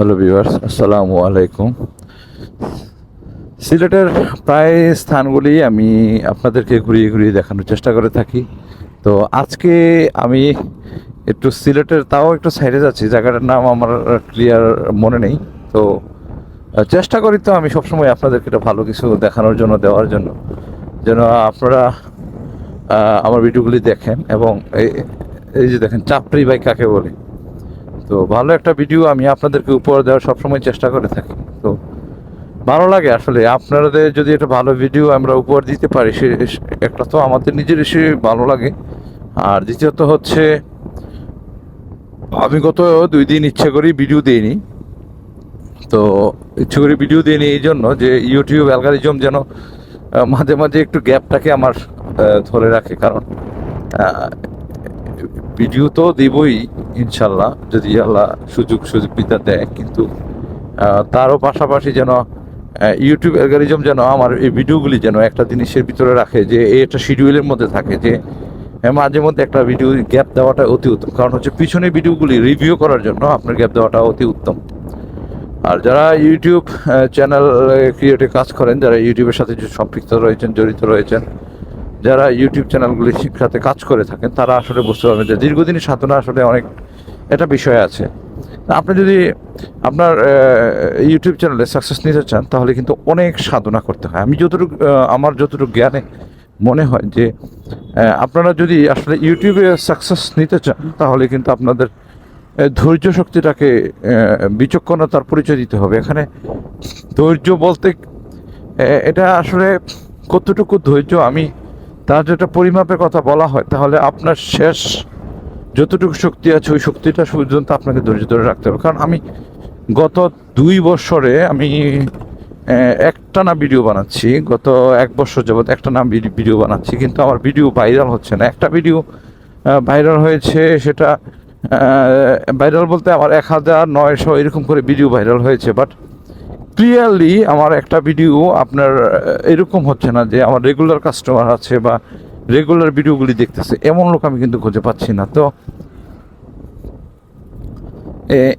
Hello viewers, আসসালামু আলাইকুম। সিলেটের প্রায় স্থানগুলি আমি আপনাদেরকে ঘুরিয়ে ঘুরিয়ে দেখানোর চেষ্টা করে থাকি। তো আজকে আমি একটু সিলেটের, তাও একটু সাইডে যাচ্ছি, জায়গাটার নাম আমার ক্লিয়ার মনে নেই। তো চেষ্টা করি তো আমি সবসময় আপনাদেরকে একটা ভালো কিছু দেখানোর জন্য, দেওয়ার জন্য। যেন আপনারা আমার ভিডিওগুলি দেখেন এবং এই যে দেখেন, চাপড়ি বাইক কাকে বলে? তো ভালো একটা ভিডিও আমি আপনাদেরকে উপহার দেওয়ার সবসময় চেষ্টা করে থাকি। তো ভালো লাগে আসলে। আপনাদের যদি একটা ভালো ভিডিও আমরা উপহার দিতে পারি, সে একটা তো আমাদের নিজের এসে ভালো লাগে। আর দ্বিতীয়ত হচ্ছে, আমি গত দুই দিন ইচ্ছে করেই ভিডিও দিইনি। তো ইচ্ছে করে ভিডিও দিইনি এই জন্য যে ইউটিউব অ্যালগারিজম যেন মাঝে মাঝে একটু গ্যাপটাকে আমার ধরে রাখে। কারণ ভিডিও তো দেবই, ইনশাল্লাহ, যদি আল্লাহ সুযোগ বিদ্যা দেয়, কিন্তু তারও পাশাপাশি যেন ইউটিউব অ্যালগারিজম যেন আমার এই ভিডিওগুলি যেন একটা জিনিসের ভিতরে রাখে, যে একটা শিডিউলের মধ্যে থাকে, যে মাঝে মধ্যে একটা ভিডিও গ্যাপ দেওয়াটা অতি উত্তম। কারণ হচ্ছে পিছনে ভিডিওগুলি রিভিউ করার জন্য আপনার গ্যাপ দেওয়াটা অতি উত্তম। আর যারা ইউটিউব চ্যানেল ক্রিয়েটে কাজ করেন, যারা ইউটিউবের সাথে সম্পৃক্ত রয়েছেন, জড়িত রয়েছেন যারা ইউটিউব চ্যানেলগুলি শিক্ষাতে কাজ করে থাকেন, তারা আসলে বুঝতে পারবেন যে দীর্ঘদিনের সাধনা আসলে অনেক একটা বিষয় আছে। আপনি যদি আপনার ইউটিউব চ্যানেলে সাকসেস নিতে চান, তাহলে কিন্তু অনেক সাধনা করতে হয়। আমি যতটুকু আমার যতটুকু জ্ঞানে মনে হয় যে আপনারা যদি আসলে ইউটিউবে সাকসেস নিতে চান, তাহলে কিন্তু আপনাদের ধৈর্য শক্তিটাকে বিচক্ষণতার পরিচয় দিতে হবে। এখানে ধৈর্য বলতে এটা আসলে কতটুকু ধৈর্য আমি তার যেটা পরিমাপের কথা বলা হয়, তাহলে আপনার শেষ যতটুকু শক্তি আছে, ওই শক্তিটা পর্যন্ত আপনাকে ধৈর্য ধরে রাখতে হবে। কারণ আমি গত দুই বছরে আমি একটা না ভিডিও বানাচ্ছি, গত এক বছর যাবৎ একটা না ভিডিও বানাচ্ছি, কিন্তু আমার ভিডিও ভাইরাল হচ্ছে না। একটা ভিডিও ভাইরাল হয়েছে, সেটা ভাইরাল বলতে আমার এক হাজার নয়শো এরকম করে ভিডিও ভাইরাল হয়েছে, বাট ক্লিয়ারলি আমার একটা ভিডিও আপনার এরকম হচ্ছে না যে আমার রেগুলার কাস্টমার আছে বা রেগুলার ভিডিওগুলি দেখতেছে। এমন লোক আমি কিন্তু খুঁজে পাচ্ছি না। তো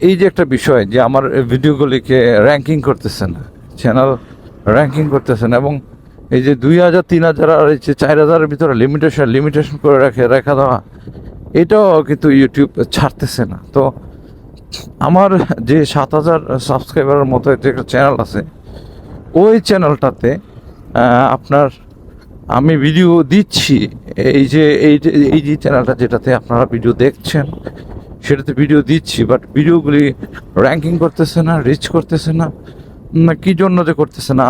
এই যে একটা বিষয় যে আমার ভিডিওগুলিকে র্যাঙ্কিং করতেছে না চ্যানেল র্যাঙ্কিং করতেছে না এবং এই যে দুই হাজার, তিন হাজার আর এই যে চার হাজারের ভিতরে লিমিটেশন লিমিটেশন করে রাখে, রেখা দেওয়া, এটাও কিন্তু ইউটিউব ছাড়তেছে না। তো আমার যে সাত হাজার সাবস্ক্রাইবারের মতো যে একটা চ্যানেল আছে ওই চ্যানেলটাতে আপনার আমি ভিডিও দিচ্ছি এই যে এই যে এই যে চ্যানেলটা যেটাতে আপনারা ভিডিও দেখছেন সেটাতে ভিডিও দিচ্ছি বাট ভিডিওগুলি র্যাঙ্কিং করতেছে না রিচ করতেছে না কি জন্য যে করতেছে না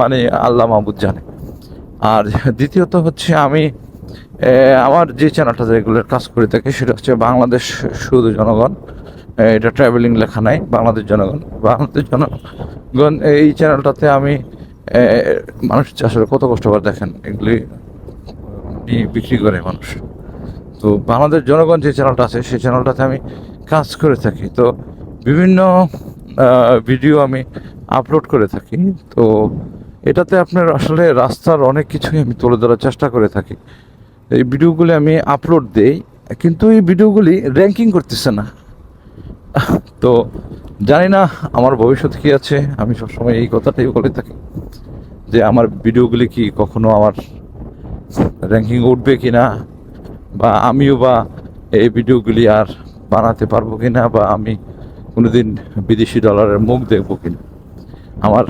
মানে আল্লাহ মাহবুদ জানে আর দ্বিতীয়ত হচ্ছে আমি আমার যে চ্যানেলটা রেগুলার কাজ করে থাকি সেটা হচ্ছে বাংলাদেশ শুধু জনগণ এটা ট্রাভেলিং লেখা নাই, বাংলাদেশ জনগণ। বাংলাদেশ জনগণ এই চ্যানেলটাতে আমি মানুষ আসলে কত কষ্ট করে দেখেন, এগুলি বিক্রি করে মানুষ। তো বাংলাদেশ জনগণ যে চ্যানেলটা আছে, সেই চ্যানেলটাতে আমি কাজ করে থাকি। তো বিভিন্ন ভিডিও আমি আপলোড করে থাকি। তো এটাতে আপনার আসলে রাস্তার অনেক কিছুই আমি তুলে ধরার চেষ্টা করে থাকি। এই ভিডিওগুলি আমি আপলোড দেই, কিন্তু এই ভিডিওগুলি র্যাঙ্কিং করতেছে না। তো জানি না আমার ভবিষ্যৎ কি আছে, আমি সবসময় এই কথাটাই বলে থাকি যে আমার ভিডিওগুলি কি কখনো আমার র্যাঙ্কিং উঠবে কি না বা আমিও বা এই ভিডিওগুলি আর বানাতে পারব কি না বা আমি কোনোদিন বিদেশি ডলারের মুখ দেখব কি না আমার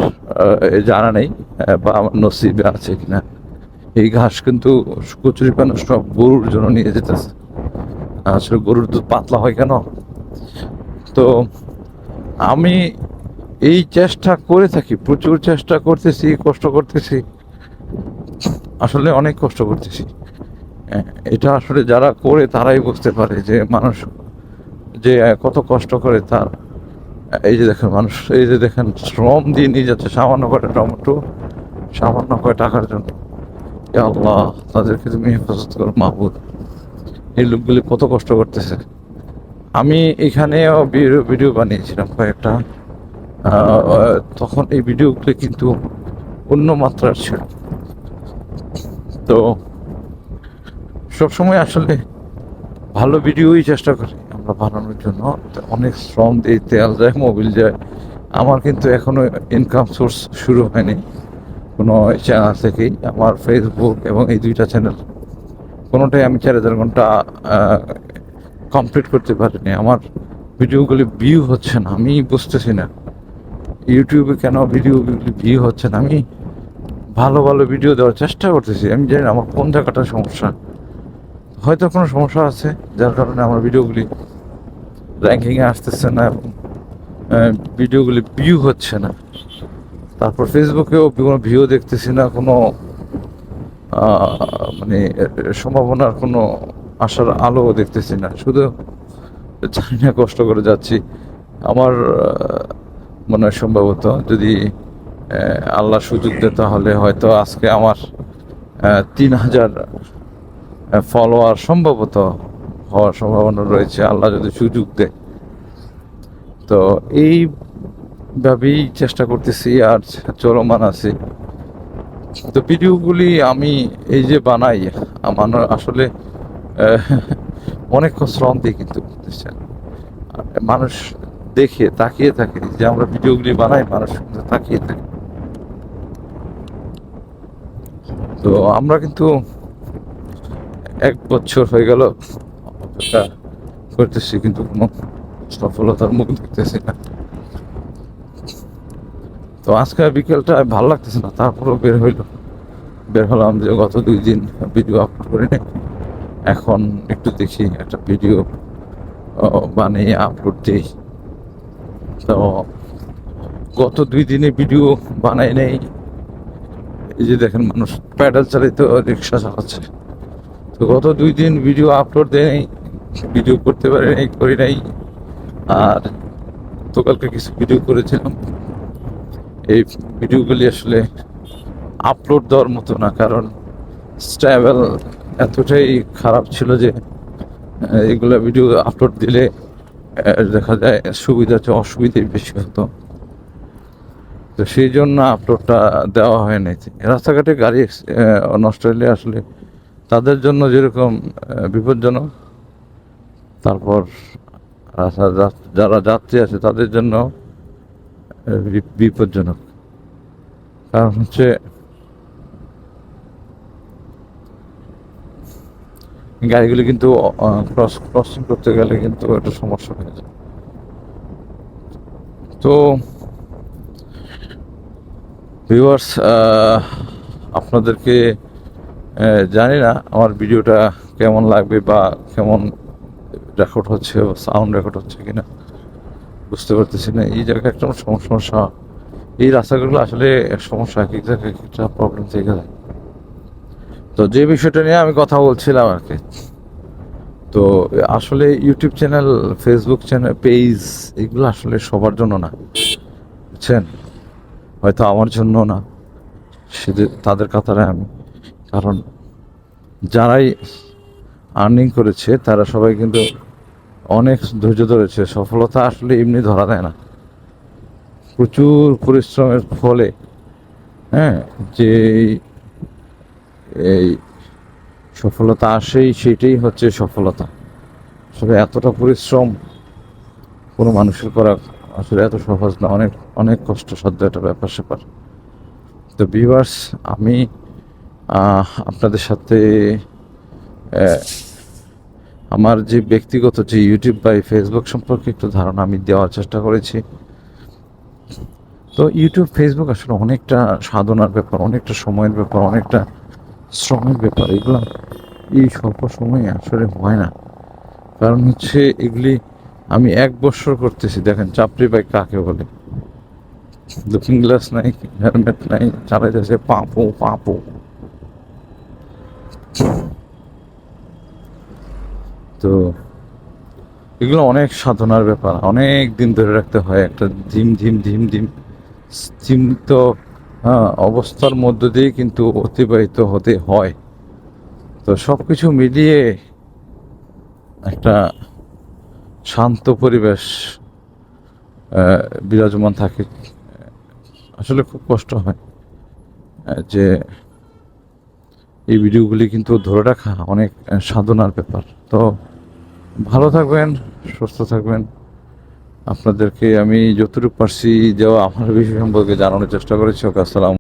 জানা নেই বা আমার নসিবে আছে কি না এই ঘাস কিন্তু কচুরি পানো সব গরুর জন্য নিয়ে যেতেছে। আসলে গরুর দুধ পাতলা হয় কেন? তো আমি এই চেষ্টা করে থাকি, প্রচুর চেষ্টা করতেছি, কষ্ট করতেছি। আসলে অনেক কষ্ট করতেছি। এটা আসলে যারা করে তারাই বুঝতে পারে যে মানুষ যে কত কষ্ট করে তার। এই যে দেখেন মানুষ, এই যে দেখেন শ্রম দিয়ে নিয়ে যাচ্ছে, সামান্য কয়টা টমেটো সামান্য কয় টাকার জন্য। আল্লাহ, তাদেরকে তুমি হেফাজত করো, মাহবুদ। এই লোকগুলি কত কষ্ট করতেছে। আমি এখানেও ভিডিও বানিয়েছিলাম কয়েকটা। তখন এই ভিডিওগুলি কিন্তু অন্য মাত্রার ছিল। তো সবসময় আসলে ভালো ভিডিওই চেষ্টা করি আমরা বানানোর জন্য। অনেক শ্রম দিই তেল যায়, মোবিল যায়। আমার কিন্তু এখনও ইনকাম সোর্স শুরু হয়নি। কোনো চ্যানেল থেকেই। আমার ফেসবুক এবং এই দুইটা চ্যানেল কোনোটাই আমি চার হাজার ঘণ্টা কমপ্লিট করতে পারিনি। আমার ভিডিওগুলি ভিউ হচ্ছে না, আমি বুঝতেছি না। ইউটিউবে কেন ভিডিওগুলি ভিউ হচ্ছে না? আমি ভালো ভালো ভিডিও দেওয়ার চেষ্টা করতেছি। আমি জানি আমার কোন জায়গাটার সমস্যা। হয়তো কোনো সমস্যা আছে, যার কারণে আমার ভিডিওগুলি র্যাঙ্কিংয়ে আসতেছে না এবং ভিডিওগুলি ভিউ হচ্ছে না। তারপর ফেসবুকেও কোনো ভিউ দেখতেছি না, কোনো মানে সম্ভাবনার কোনো আশার আলো দেখতেছি না। শুধু জানি না কষ্ট করে যাচ্ছি। আমার মনে হয় সম্ভবত যদি আল্লাহ সুযোগ দেয় তাহলে হয়তো আজকে আমার তিন হাজার ফলোয়ার সম্ভবত হওয়ার সম্ভাবনা রয়েছে। আল্লাহ যদি সুযোগ দেয়। তো এইভাবেই চেষ্টা করতেছি আর চলমান আছি। তো ভিডিওগুলি আমি এই যে বানাই, আমার আসলে অনেক শ্রম দিয়ে কিন্তু আর মানুষ দেখে, তাকিয়ে থাকে যে আমরা ভিডিওগুলি বানাই, মানুষ কিন্তু তাকিয়ে থাকে। তো আমরা কিন্তু এক বছর হয়ে গেল, অপেক্ষা করতেছি, কিন্তু কোনো সফলতার মুখ দেখতেছি না। তো আজকে বিকেলটা ভালো লাগতেছে না, তারপরেও বের হইল। বের হলাম যে গত দুই দিন ভিডিও আপলোড করি নাই এখন একটু দেখি, একটা ভিডিও বানিয়ে আপলোড দিই। তো গত দুই দিনে ভিডিও বানাই নেই। এই যে দেখেন, মানুষ প্যাডেল চালিত রিক্সা চালাচ্ছে। তো গত দুই দিন ভিডিও আপলোড দেয় ভিডিও করতে পারি নাই, করি নাই। আর তো কালকে কিছু ভিডিও করেছিলাম। এই ভিডিওগুলি আসলে আপলোড দেওয়ার মতো না, কারণ স্ট্যাবেল এতটাই খারাপ ছিল যে এগুলো ভিডিও আপলোড দিলে দেখা যায় সুবিধা চেয়ে অসুবিধাই বেশি হতো। তো সেই জন্য আপলোডটা দেওয়া হয় নাই। রাস্তাঘাটে গাড়ি নষ্ট হলে আসলে তাদের জন্য যেরকম বিপজ্জনক, তারপর যারা যাত্রী আছে তাদের জন্য বিপজ্জনক। কারণ হচ্ছে গাড়িগুলি কিন্তু ক্রস ক্রসিং করতে গেলে কিন্তু একটা সমস্যা হয়ে যায়। তো ভিউয়ার্স আপনাদেরকে জানি না আমার ভিডিওটা কেমন লাগবে বা কেমন রেকর্ড হচ্ছে বা সাউন্ড রেকর্ড হচ্ছে কিনা। বুঝতে পারতেছি না। এই জায়গায় একটা সম- সমস্যা। এই রাস্তাগুলো আসলে সমস্যা, এক এক জায়গায় একটা প্রবলেম থেকে যায়। তো যে বিষয়টা নিয়ে আমি কথা বলছিলাম আর কি। তো আসলে YouTube channel Facebook channel, page এগুলো আসলে সবার জন্য না, বুঝছেন? হয়তো আমার জন্য না সেদের তাদের কাতারে আমি। কারণ যারাই আর্নিং করেছে, তারা সবাই কিন্তু অনেক ধৈর্য ধরেছে। সফলতা আসলে এমনি ধরা দেয় না। প্রচুর পরিশ্রমের ফলে হ্যাঁ যে এই সফলতা আসেই, সেটাই হচ্ছে সফলতা। আসলে এতটা পরিশ্রম কোনো মানুষের করা আসলে এত সহজ না, অনেক অনেক কষ্টসাধ্য একটা ব্যাপার স্যাপার। তো ভিউয়ার্স আমি আপনাদের সাথে আমার যে ব্যক্তিগত যে ইউটিউব বা ফেসবুক সম্পর্কে একটু ধারণা আমি দেওয়ার চেষ্টা করেছি। তো ইউটিউব ফেসবুক আসলে অনেকটা সাধনার ব্যাপার, অনেকটা সময়ের ব্যাপার, অনেকটা শ্রমের ব্যাপার এগুলো এই স্বল্প সময়ে আসলে হয় না। কারণ হচ্ছে এগুলি আমি এক বছর করতেছি দেখেন চাপড়ি বাইক কাকে বলে? লুকিং গ্লাস নাই হেলমেট নাই চালাইতেছে পাঁপো পাঁপো। তো এগুলো অনেক সাধনার ব্যাপার অনেক দিন ধরে রাখতে হয় একটা ধিম ধিম ধিম ধিম সীমিত হ্যাঁ, অবস্থার মধ্য দিয়ে কিন্তু অতিবাহিত হতে হয়। তো সব কিছু মিলিয়ে একটা শান্ত পরিবেশ বিরাজমান থাকে। আসলে খুব কষ্ট হয় যে এই ভিডিওগুলি কিন্তু ধরে রাখা অনেক সাধনার ব্যাপার। তো ভালো থাকবেন, সুস্থ থাকবেন। আপনাদেরকে আমি যতটুকু পারছি দেওয়া আমার বিষয় সম্পর্কে জানানোর চেষ্টা করেছি। ওকে আসসালাম